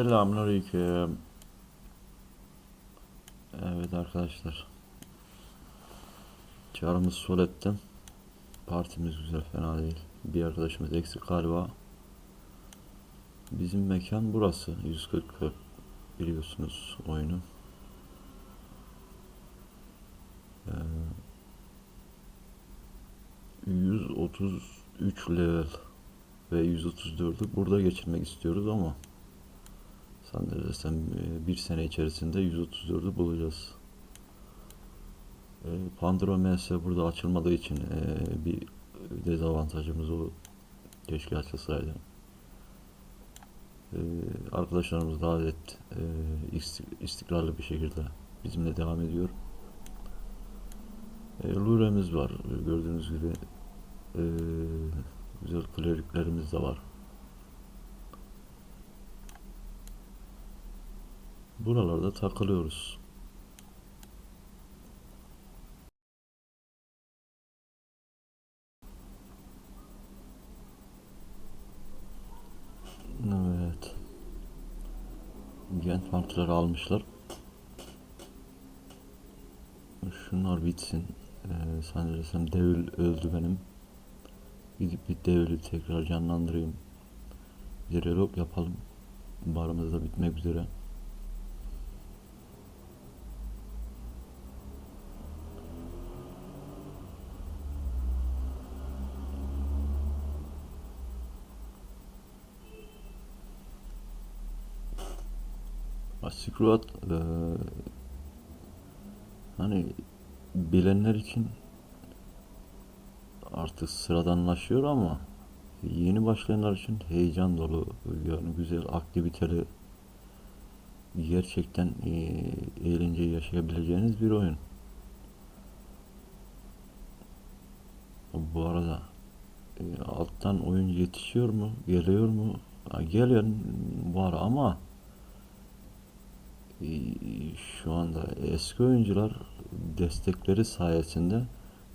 Selamünaleyküm. Evet arkadaşlar. Çağrımız Solet'ten. Partimiz güzel fena değil. Bir arkadaşımız eksik galiba. Bizim mekan burası. 140 biliyorsunuz oyunu. Ee, 133 level ve 134'ü burada geçirmek istiyoruz ama Sanırsam e, bir sene içerisinde 134'ü bulacağız. E, Pandora MS burada açılmadığı için e, bir dezavantajımız o. Keşke açılsaydı. Arkadaşlarımız istik- istikrarlı bir şekilde bizimle devam ediyor. Lure'miz var. Gördüğünüz gibi güzel kleriklerimiz de var. Buralarda takılıyoruz. Evet. Gent partileri almışlar. Şunlar bitsin. Ee, sanırsam devil öldü benim. Gidip bir devili tekrar canlandırayım. Bir yapalım. Barımız da bitmek üzere. Silk e, hani bilenler için artık sıradanlaşıyor ama yeni başlayanlar için heyecan dolu yani güzel aktiviteli gerçekten e, eğlenceyi yaşayabileceğiniz bir oyun. Bu arada e, alttan oyuncu yetişiyor mu? Geliyor mu? Ha, gelen var ama şu anda eski oyuncular destekleri sayesinde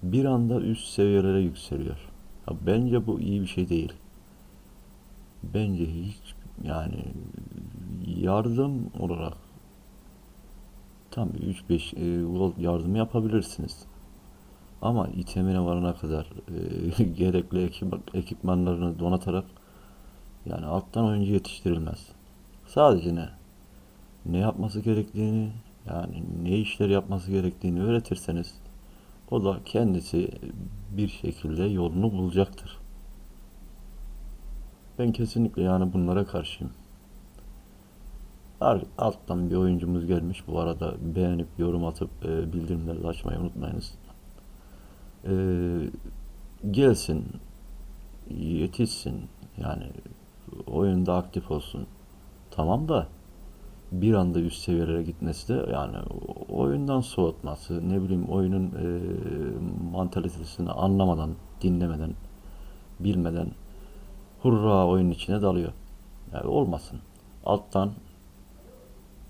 bir anda üst seviyelere yükseliyor. Ha, bence bu iyi bir şey değil. Bence hiç yani yardım olarak tam 3-5 e, gold yardım yapabilirsiniz. Ama itemine varana kadar e, gerekli ekip, ekipmanlarını donatarak yani alttan oyuncu yetiştirilmez. Sadece ne? Ne yapması gerektiğini yani ne işler yapması gerektiğini öğretirseniz o da kendisi bir şekilde yolunu bulacaktır. Ben kesinlikle yani bunlara karşıyım. Alttan bir oyuncumuz gelmiş. Bu arada beğenip yorum atıp e, bildirimleri de açmayı unutmayınız. E, gelsin, yetişsin. Yani oyunda aktif olsun. Tamam da bir anda üst seviyelere gitmesi de yani oyundan soğutması, ne bileyim oyunun e, mantalitesini anlamadan, dinlemeden, bilmeden hurra oyunun içine dalıyor. Yani olmasın. Alttan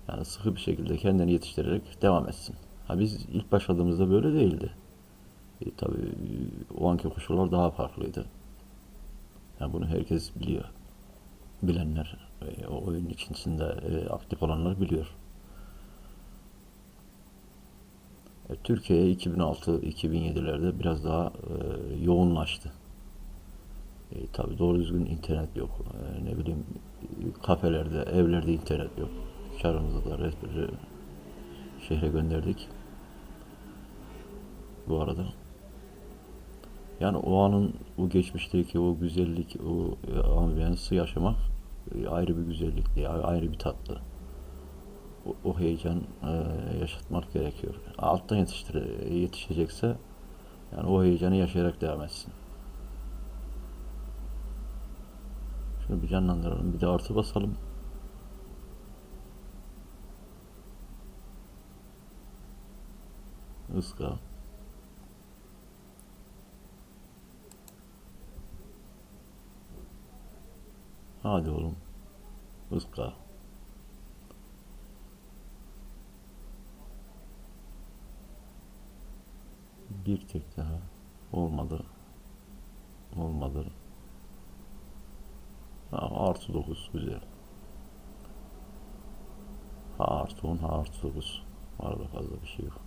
yani sıkı bir şekilde kendini yetiştirerek devam etsin. Ha biz ilk başladığımızda böyle değildi. E, tabii o anki koşullar daha farklıydı. Yani bunu herkes biliyor. Bilenler, e, o oyun içerisinde e, aktif olanlar biliyor. E, Türkiye 2006-2007'lerde biraz daha yoğunlaştı. E, tabii doğru düzgün internet yok. E, ne bileyim kafelerde, evlerde internet yok. Çarımızda da rehberi şehre gönderdik. Bu arada. Yani o anın, o geçmişteki o güzellik, o ambiyansı yaşamak ayrı bir güzellikti, ayrı bir tatlı. O, o heyecan e, yaşatmak gerekiyor. Alttan yetiştir, yetişecekse yani o heyecanı yaşayarak devam etsin. Şunu bir canlandıralım, bir de artı basalım. Iska. Hadi oğlum. Iska. Bir tek daha. Olmadı. Olmadı. Ha, artı 9 güzel. Ha artı 10 ha artı 9. Arada fazla bir şey yok.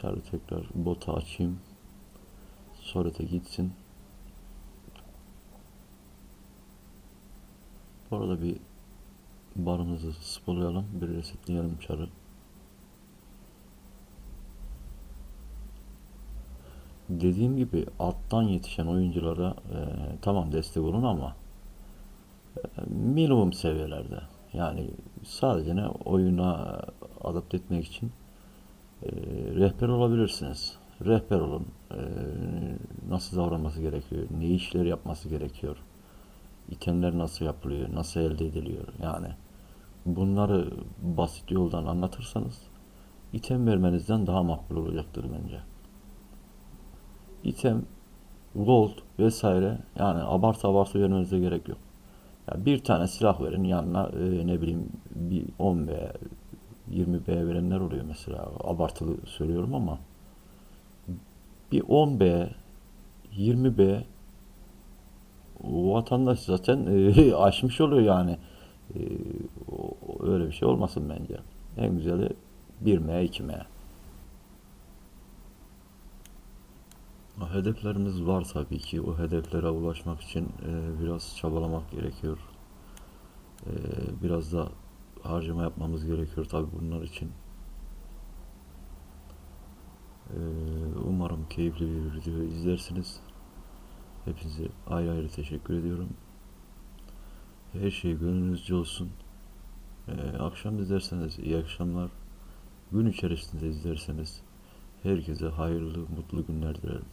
Şöyle tekrar botu açayım. Sorete gitsin. Bu arada bir barımızı spolayalım. Bir resetleyelim çarı. Dediğim gibi alttan yetişen oyunculara e, tamam destek olun ama e, minimum seviyelerde. Yani sadece ne oyuna adapte etmek için e, rehber olabilirsiniz. Rehber olun. E, nasıl davranması gerekiyor? Ne işler yapması gerekiyor? İtemler nasıl yapılıyor? Nasıl elde ediliyor? Yani bunları basit yoldan anlatırsanız item vermenizden daha makbul olacaktır bence. İtem, gold vesaire yani abartı abartı vermenize gerek yok. Ya bir tane silah verin yanına e, ne bileyim bir 10B 20B verenler oluyor mesela abartılı söylüyorum ama bir 10B 20B vatandaş zaten e, aşmış oluyor yani. E, o- öyle bir şey olmasın bence. En güzeli 1M 2M. O Hedeflerimiz var tabii ki. O hedeflere ulaşmak için e, biraz çabalamak gerekiyor. E, biraz da harcama yapmamız gerekiyor tabii bunlar için. E, umarım keyifli bir video izlersiniz. Hepinize ayrı ayrı teşekkür ediyorum. Her şey gönlünüzce olsun. E, akşam izlerseniz iyi akşamlar. Gün içerisinde izlerseniz herkese hayırlı, mutlu günler dilerim.